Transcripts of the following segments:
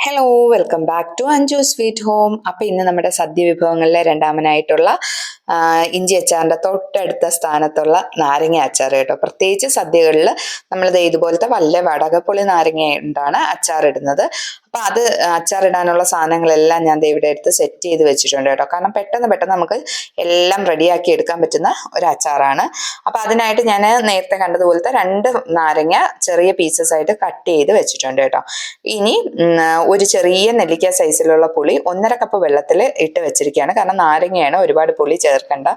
Hello welcome back to Anchu sweet home അപ്പോൾ ഇന്ന് നമ്മുടെ സദ്യ വിഭവങ്ങളിലെ രണ്ടാമനായിട്ടുള്ള ഇഞ്ചി അച്ചാറിന്റെ തൊട്ടടുത്ത സ്ഥാനത്തുള്ള നാരങ്ങ അച്ചാർ കേട്ടോ. പ്രത്യേകിച്ച് സദ്യകളിൽ നമ്മളിത് ഇതുപോലത്തെ വല്ല വടകപ്പൊളി നാരങ്ങ അച്ചാർ അച്ചാറിടുന്നത്. അപ്പോൾ അത് അച്ചാറിടാനുള്ള സാധനങ്ങളെല്ലാം ഞാൻ ഇവിടെ എടുത്ത് സെറ്റ് ചെയ്ത് വെച്ചിട്ടുണ്ട് കേട്ടോ. കാരണം പെട്ടെന്ന് പെട്ടെന്ന് നമുക്ക് എല്ലാം റെഡിയാക്കി എടുക്കാൻ പറ്റുന്ന ഒരു അച്ചാറാണ് അപ്പോൾ അതിനായിട്ട് ഞാൻ നേരത്തെ കണ്ടതുപോലത്തെ രണ്ട് നാരങ്ങ ചെറിയ പീസസ് ആയിട്ട് കട്ട് ചെയ്ത് വെച്ചിട്ടുണ്ട് കേട്ടോ. ഇനി ഒരു ചെറിയ നെല്ലിക്ക സൈസിലുള്ള പുളി ഒന്നര കപ്പ് വെള്ളത്തിൽ ഇട്ട് വെച്ചിരിക്കുകയാണ് കാരണം നാരങ്ങയാണ് ഒരുപാട് പുളി ചേർക്കേണ്ട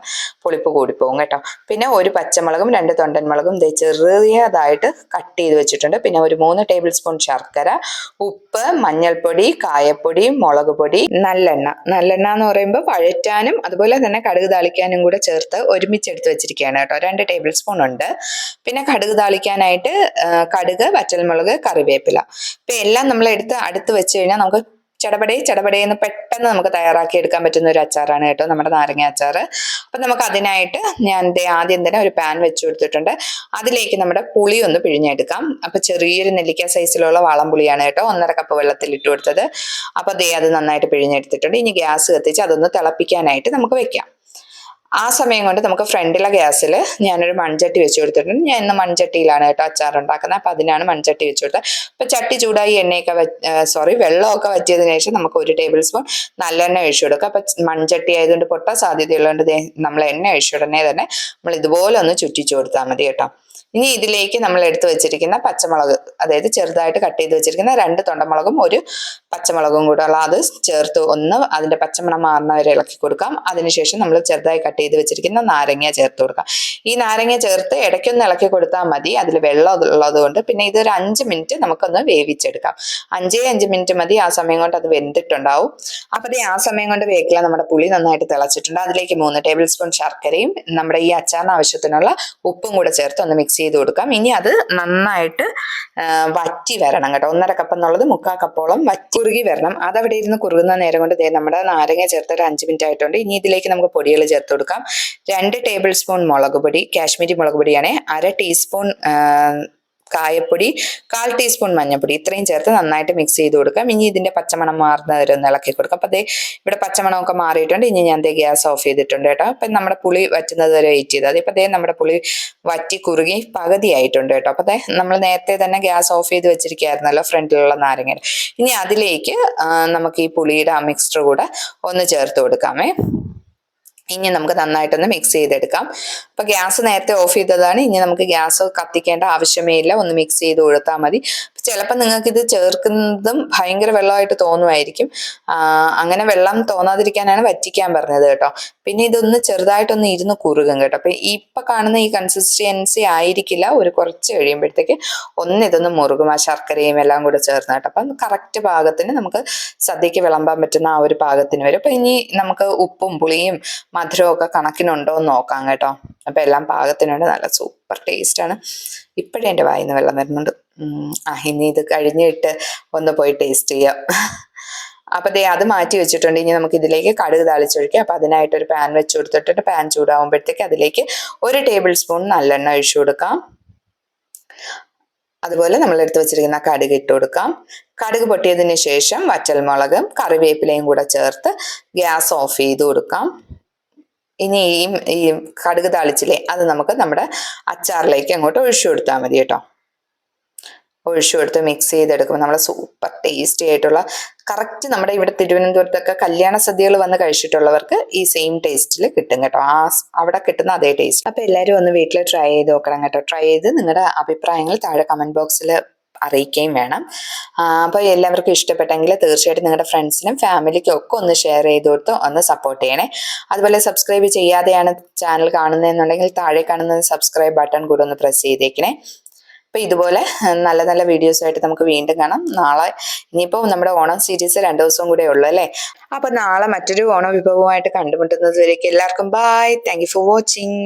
പുളിപ്പ് കൂടിപ്പോകും കേട്ടോ. പിന്നെ ഒരു പച്ചമുളകും രണ്ട് തൊണ്ടൻ മുളകും ചെറിയതായിട്ട് കട്ട് ചെയ്ത് വെച്ചിട്ടുണ്ട്. പിന്നെ ഒരു മൂന്ന് ടേബിൾ സ്പൂൺ ശർക്കര ഉപ്പ് മഞ്ഞൾപ്പൊടി കായപ്പൊടി മുളക് പൊടി നല്ലെണ്ണ. നല്ലെണ്ണ എന്ന് പറയുമ്പോൾ വഴറ്റാനും അതുപോലെ തന്നെ കടുക് താളിക്കാനും കൂടെ ചേർത്ത് ഒരുമിച്ച് എടുത്ത് വെച്ചിരിക്കുകയാണ് കേട്ടോ. രണ്ട് ടേബിൾ സ്പൂൺ ഉണ്ട്. പിന്നെ കടുക് താളിക്കാനായിട്ട് കടുക് വറ്റൽമുളക് കറിവേപ്പില. ഇപ്പൊ എല്ലാം നമ്മൾ എടുത്ത് അടുത്ത് വെച്ച് കഴിഞ്ഞാൽ നമുക്ക് ചടപടേ എന്ന് പെട്ടെന്ന് നമുക്ക് തയ്യാറാക്കി എടുക്കാൻ പറ്റുന്ന ഒരു അച്ചാറാണ് കേട്ടോ നമ്മുടെ നാരങ്ങ അച്ചാർ അപ്പം നമുക്ക് അതിനായിട്ട് ഞാൻ ആദ്യം തന്നെ ഒരു പാൻ വെച്ച് കൊടുത്തിട്ടുണ്ട്. അതിലേക്ക് നമ്മുടെ പുളി ഒന്ന് പിഴിഞ്ഞെടുക്കാം. അപ്പം ചെറിയൊരു നെല്ലിക്ക സൈസിലുള്ള വാളം പുളിയാണ് കേട്ടോ ഒന്നര കപ്പ് വെള്ളത്തിൽ ഇട്ട് കൊടുത്തത്. അപ്പോൾ ദേ അത് നന്നായിട്ട് പിഴിഞ്ഞെടുത്തിട്ടുണ്ട്. ഇനി ഗ്യാസ് കത്തിച്ച് അതൊന്ന് തിളപ്പിക്കാനായിട്ട് നമുക്ക് വെക്കാം. ആ സമയം കൊണ്ട് നമുക്ക് ഫ്രണ്ടിലെ ഗ്യാസിൽ ഞാനൊരു മൺചട്ടി വെച്ച് കൊടുത്തിട്ടുണ്ട്. ഞാൻ ഇന്ന് മൺചട്ടിയിലാണ് കേട്ടോ അച്ചാർ ഉണ്ടാക്കുന്നത് അപ്പം അതിനാണ് മൺചട്ടി വെച്ച് കൊടുത്തത്. അപ്പം ചട്ടി ചൂടായി എണ്ണയൊക്കെ സോറി വെള്ളമൊക്കെ വറ്റിയതിനു ശേഷം നമുക്ക് ഒരു ടേബിൾ സ്പൂൺ നല്ലെണ്ണ ഒഴിച്ചു കൊടുക്കുക അപ്പം മൺചട്ടി ആയതുകൊണ്ട് പൊട്ടാൻ സാധ്യതയുള്ളതുകൊണ്ട് നമ്മൾ എണ്ണ ഒഴിച്ചു ഉടനെ തന്നെ നമ്മൾ ഇതുപോലെ ഒന്ന് ചുറ്റിച്ചു കൊടുത്താൽ മതി കേട്ടോ. ഇനി ഇതിലേക്ക് നമ്മൾ എടുത്തു വെച്ചിരിക്കുന്ന പച്ചമുളക് അതായത് ചെറുതായിട്ട് കട്ട് ചെയ്ത് വെച്ചിരിക്കുന്ന രണ്ട് തൊണ്ടമുളകും ഒരു പച്ചമുളകും കൂടെ ഉള്ള അത് ചേർത്ത് ഒന്ന് അതിന്റെ പച്ചമണം മാറുന്ന വരെ ഇളക്കി കൊടുക്കാം. അതിനുശേഷം നമ്മൾ ചെറുതായി കട്ട് ചെയ്ത് വെച്ചിരിക്കുന്ന നാരങ്ങ ചേർത്ത് കൊടുക്കാം. ഈ നാരങ്ങ ചേർത്ത് ഇടയ്ക്കൊന്ന് ഇളക്കി കൊടുത്താൽ മതി. അതിൽ വെള്ളം ഉള്ളത് കൊണ്ട് പിന്നെ ഇതൊരു അഞ്ച് മിനിറ്റ് നമുക്കൊന്ന് വേവിച്ചെടുക്കാം. അഞ്ചേ അഞ്ച് മിനിറ്റ് മതി. ആ സമയം കൊണ്ട് അത് വെന്തിട്ടുണ്ടാവും. അപ്പോൾ ആ സമയം കൊണ്ട് വേക്കില്ല നമ്മുടെ പുളി നന്നായിട്ട് തിളച്ചിട്ടുണ്ട്. അതിലേക്ക് മൂന്ന് ടേബിൾ സ്പൂൺ ശർക്കരയും നമ്മുടെ ഈ അച്ചാറിന് ആവശ്യത്തിനുള്ള ഉപ്പും കൂടെ ചേർത്ത് ഒന്ന് മിക്സ് ചെയ്ത് കൊടുക്കാം. ഇനി അത് നന്നായിട്ട് വറ്റി വരണം കേട്ടോ. ഒന്നര കപ്പ് എന്നുള്ളത് മുക്കാൽ കപ്പോളം വറ്റി കുറുകി വരണം. അതവിടെ ഇരുന്ന് കുറുകുന്ന നേരം കൊണ്ട് ദേ നമ്മുടെ നാരങ്ങ ചേർത്ത് ഒരു അഞ്ച് മിനിറ്റ് ആയിട്ടുണ്ട്. ഇനി ഇതിലേക്ക് നമുക്ക് പൊടികൾ ചേർത്ത് കൊടുക്കാം. രണ്ട് ടേബിൾ സ്പൂൺ മുളക് പൊടി കാശ്മീരി മുളക് പൊടിയാണ്. അര ടീസ്പൂൺ കായപ്പൊടി കാൽ ടീസ്പൂൺ മഞ്ഞൾപ്പൊടി ഇത്രയും ചേർത്ത് നന്നായിട്ട് മിക്സ് ചെയ്ത് കൊടുക്കാം. ഇനി ഇതിന്റെ പച്ചമണം മാറുന്ന ഒന്ന് ഇളക്കി കൊടുക്കാം. അപ്പോൾ അതേ ഇവിടെ പച്ചമണമൊക്കെ മാറിയിട്ടുണ്ട്. ഇനി ഞാൻ ദേ ഗ്യാസ് ഓഫ് ചെയ്തിട്ടുണ്ട് കേട്ടോ. അപ്പം നമ്മുടെ പുളി വറ്റുന്നത് വരെ വെയിറ്റ് ചെയ്താൽ ഇപ്പൊ ദേ നമ്മുടെ പുളി വറ്റി കുറുകി പകുതി ആയിട്ടുണ്ട് കേട്ടോ. അപ്പം അതേ നമ്മൾ നേരത്തെ തന്നെ ഗ്യാസ് ഓഫ് ചെയ്ത് വെച്ചിരിക്കുകയായിരുന്നല്ലോ ഫ്രണ്ടിലുള്ള നാരങ്ങ ഇനി അതിലേക്ക് നമുക്ക് ഈ പുളിയുടെ ആ മിക്സ്ചർ കൂടെ ഒന്ന് ചേർത്ത് കൊടുക്കാമേ. ഇനി നമുക്ക് നന്നായിട്ടൊന്ന് മിക്സ് ചെയ്തെടുക്കാം. അപ്പോൾ ഗ്യാസ് നേരത്തെ ഓഫ് ചെയ്തതാണ്. ഇനി നമുക്ക് ഗ്യാസ് കത്തിക്കേണ്ട ആവശ്യമേ ഇല്ല. ഒന്ന് മിക്സ് ചെയ്ത് കൊടുത്താൽ മതി. ചിലപ്പോൾ നിങ്ങൾക്ക് ഇത് ചേർക്കുന്നതും ഭയങ്കര വെള്ളമായിട്ട് തോന്നുമായിരിക്കും. അങ്ങനെ വെള്ളം തോന്നാതിരിക്കാനാണ് വറ്റിക്കാൻ പറഞ്ഞത് കേട്ടോ. പിന്നെ ഇതൊന്ന് ചെറുതായിട്ടൊന്ന് ഇരുന്ന് കുറുകും കേട്ടോ. അപ്പൊ ഇപ്പൊ കാണുന്ന ഈ കൺസിസ്റ്റൻസി ആയിരിക്കില്ല. ഒരു കുറച്ച് കഴിയുമ്പോഴത്തേക്ക് ഒന്ന് ഇതൊന്ന് മുറുകും ആ ശർക്കരയും എല്ലാം കൂടെ ചേർന്ന് കേട്ടോ. അപ്പം കറക്റ്റ് പാകത്തിന് നമുക്ക് സദ്യക്ക് വിളമ്പാൻ പറ്റുന്ന ആ ഒരു ഭാഗത്തിന് വരും. അപ്പൊ ഇനി നമുക്ക് ഉപ്പും പുളിയും മധുരവും ഒക്കെ കണക്കിനുണ്ടോ എന്ന് നോക്കാം കേട്ടോ. അപ്പൊ എല്ലാം പാകത്തിനുണ്ട് നല്ല സൂപ്പർ ടേസ്റ്റ് ആണ്. ഇപ്പോഴേ എന്റെ വായിന്ന് വെള്ളം വരുന്നുണ്ട്. ഇനി ഇത് കഴിഞ്ഞിട്ട് ഒന്ന് പോയി ടേസ്റ്റ് ചെയ്യാം. അപ്പൊ ദേ അത് മാറ്റി വെച്ചിട്ടുണ്ട്. ഇനി നമുക്ക് ഇതിലേക്ക് കടുക് താളിച്ചൊഴിക്കുക അപ്പൊ അതിനായിട്ട് ഒരു പാൻ വെച്ച് കൊടുത്തിട്ട് പാൻ ചൂടാവുമ്പോഴത്തേക്ക് അതിലേക്ക് ഒരു ടേബിൾ സ്പൂൺ നല്ലെണ്ണ ഒഴിച്ചു കൊടുക്കാം. അതുപോലെ നമ്മൾ എടുത്തു വെച്ചിരിക്കുന്ന കടുക് ഇട്ട് കൊടുക്കാം. കടുക് പൊട്ടിയതിന് ശേഷം വറ്റൽമുളകും കറിവേപ്പിലയും കൂടെ ചേർത്ത് ഗ്യാസ് ഓഫ് ചെയ്ത് കൊടുക്കാം. ഇനി ഈ കടുക് താളിച്ചില്ലേ അത് നമുക്ക് നമ്മുടെ അച്ചാറിലേക്ക് അങ്ങോട്ട് ഒഴിച്ചു കൊടുത്താൽ മതി കേട്ടോ. ഒഴിച്ചു കൊടുത്ത് മിക്സ് ചെയ്തെടുക്കുമ്പോൾ നമ്മൾ സൂപ്പർ ടേസ്റ്റി ആയിട്ടുള്ള കറക്റ്റ് നമ്മുടെ ഇവിടെ തിരുവനന്തപുരത്തൊക്കെ കല്യാണ സദ്യകൾ വന്ന് കഴിച്ചിട്ടുള്ളവർക്ക് ഈ സെയിം ടേസ്റ്റിൽ കിട്ടും കേട്ടോ. ആ അവിടെ കിട്ടുന്ന അതേ ടേസ്റ്റ് അപ്പൊ എല്ലാവരും ഒന്ന് വീട്ടിൽ ട്രൈ ചെയ്ത് നോക്കണം കേട്ടോ. ട്രൈ ചെയ്ത് നിങ്ങളുടെ അഭിപ്രായങ്ങൾ താഴെ കമന്റ് ബോക്സിൽ അറിയിക്കുകയും വേണം. അപ്പോൾ എല്ലാവർക്കും ഇഷ്ടപ്പെട്ടെങ്കിൽ തീർച്ചയായിട്ടും നിങ്ങളുടെ ഫ്രണ്ട്സിനും ഫാമിലിക്കും ഒക്കെ ഒന്ന് ഷെയർ ചെയ്ത് കൊടുത്ത് ഒന്ന് സപ്പോർട്ട് ചെയ്യണേ. അതുപോലെ സബ്സ്ക്രൈബ് ചെയ്യാതെയാണ് ചാനൽ കാണുന്നതെന്നുണ്ടെങ്കിൽ താഴെ കാണുന്ന സബ്സ്ക്രൈബ് ബട്ടൺ കൂടെ ഒന്ന് പ്രസ് ചെയ്തേക്കണേ. അപ്പൊ ഇതുപോലെ നല്ല നല്ല വീഡിയോസ് ആയിട്ട് നമുക്ക് വീണ്ടും കാണാം. നാളെ ഇനിയിപ്പോൾ നമ്മുടെ ഓണം സീരീസ് രണ്ടു ദിവസവും കൂടെ ഉള്ളു അല്ലേ? അപ്പൊ നാളെ മറ്റൊരു ഓണം വിഭവമായിട്ട് കണ്ടുമുട്ടുന്നത് എല്ലാവർക്കും ബൈ താങ്ക് ഫോർ വാച്ചിങ്